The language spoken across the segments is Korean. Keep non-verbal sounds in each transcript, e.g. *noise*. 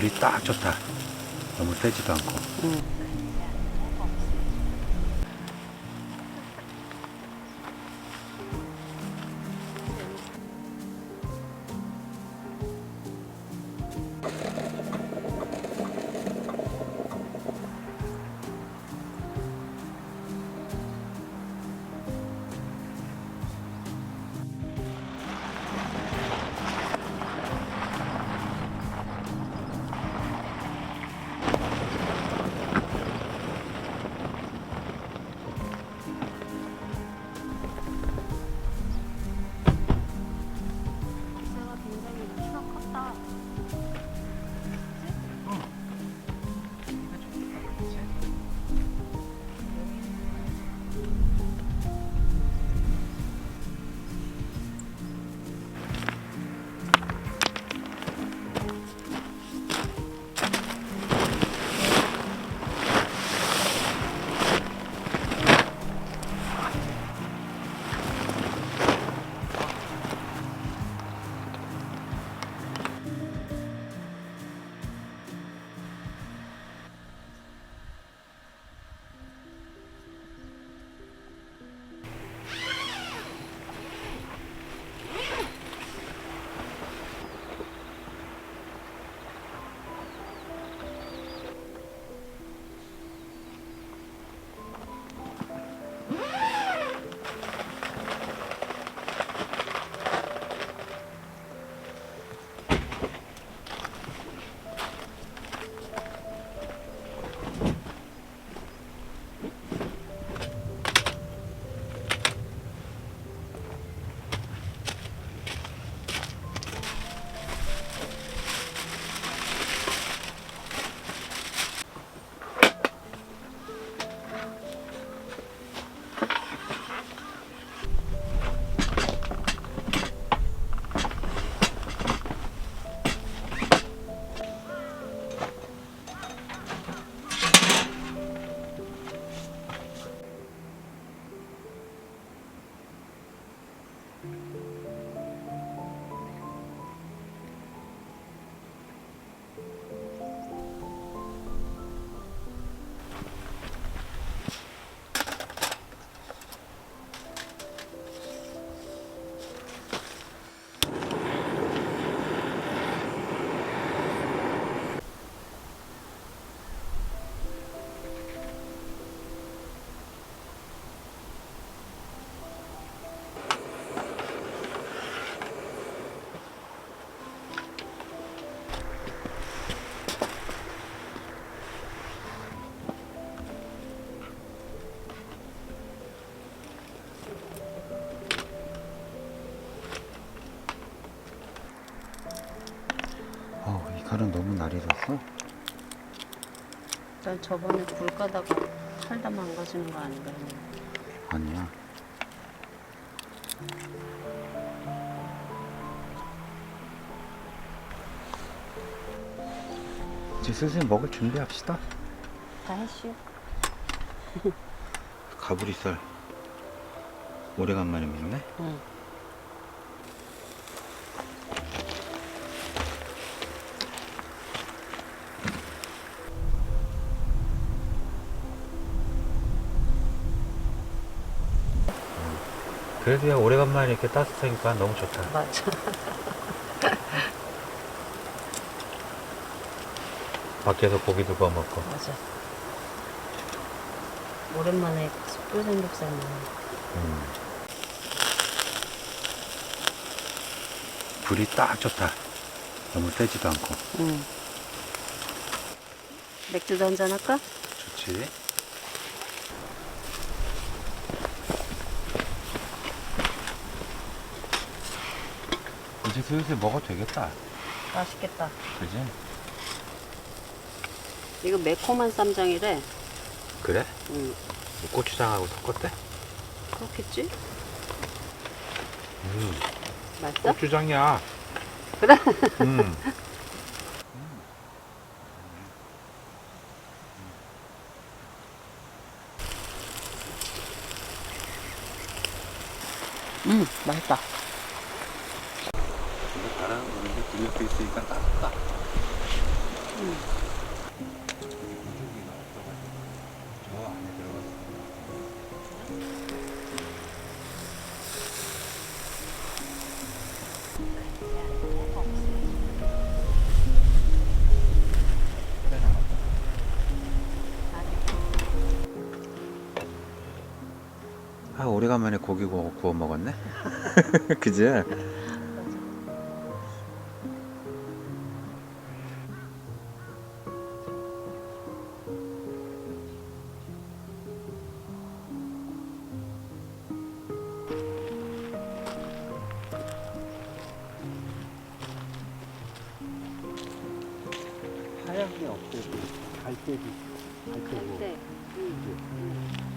불이 딱 좋다. 너무 세지도 않고. 기 난 저번에 불 까다가 칼다 망가지는 거 아닌가 했는데. 아니야. 이제 슬슬 먹을 준비합시다. 다 했슈. 가브리살. 오래간만에 먹네. 응. 그래도 야 오래간만에 이렇게 따뜻하니까 너무 좋다. 맞아. *laughs* 밖에서 고기도 구워 먹고. 맞아. 오랜만에 숯불 삼겹살 먹는 음. 불이 딱 좋다. 너무 세지도 않고. 응. 맥주도 한잔 할까? 좋지. 슬슬 먹어도 되겠다. 맛있겠다. 그지? 이거 매콤한 쌈장이래. 그래? 응. 고추장하고 섞었대? 그렇겠지? 음. 맛있어? 고추장이야. 그래? 음. 응, *laughs* 맛있다. 수 있으니까 따뜻다. 들어갔어. 아 오래간만에 고기 구워 먹었네. *laughs* 그지? 하얀 게 없대도 갈대도 갈대고 갈대. 응. 갈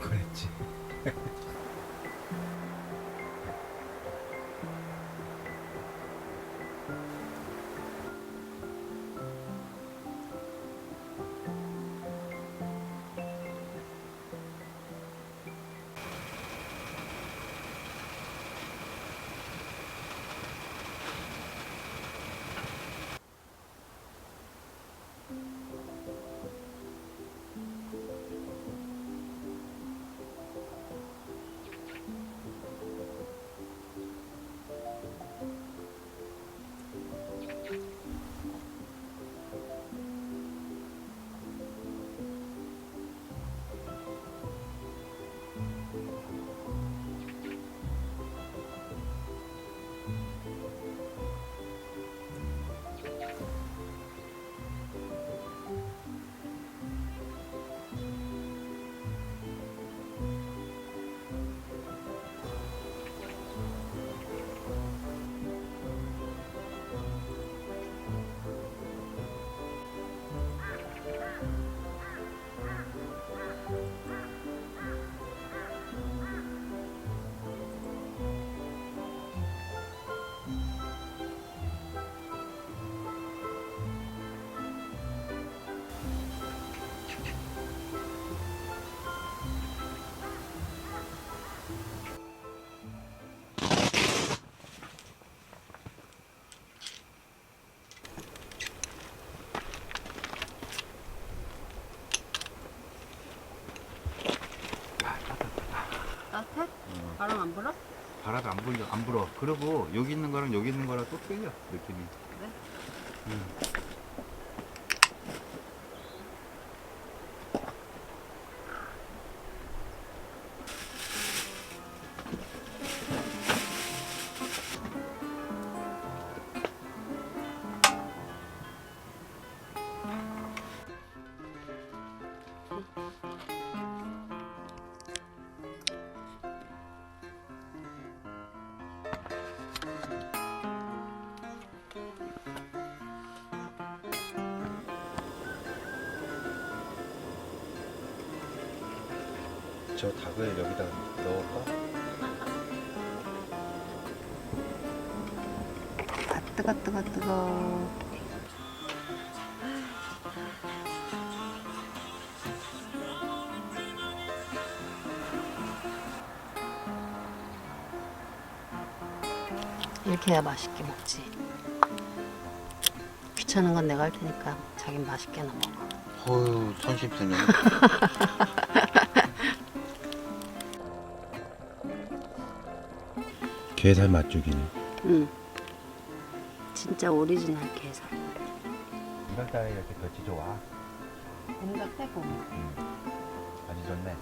그랬지. *laughs* 불려 안 불어. 그리고 여기 있는 거랑 여기 있는 거랑 또 틀려 느낌이. 그래? 음. 저 닭을 여기다 넣을까? 아 뜨거 뜨거 뜨거. 이렇게 해야 맛있게 먹지. 귀찮은 건 내가 할 테니까 자긴 맛있게나 먹어. 어휴 손심 쓰네. *laughs* 게살 맛죽이네. 응. 진짜 오리지널 게살. 이럴 때 이렇게 좋아. 봄 같아 봄. 아주 좋네.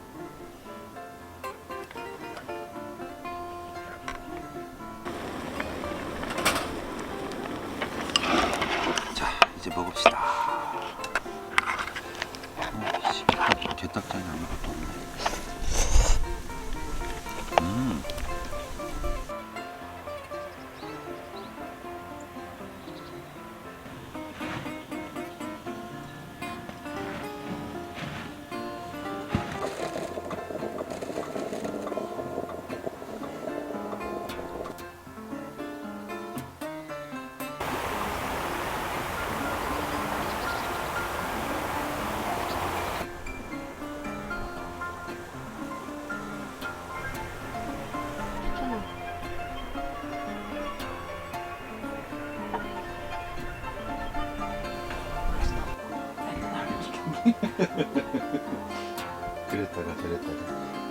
그랬다가 저랬다가.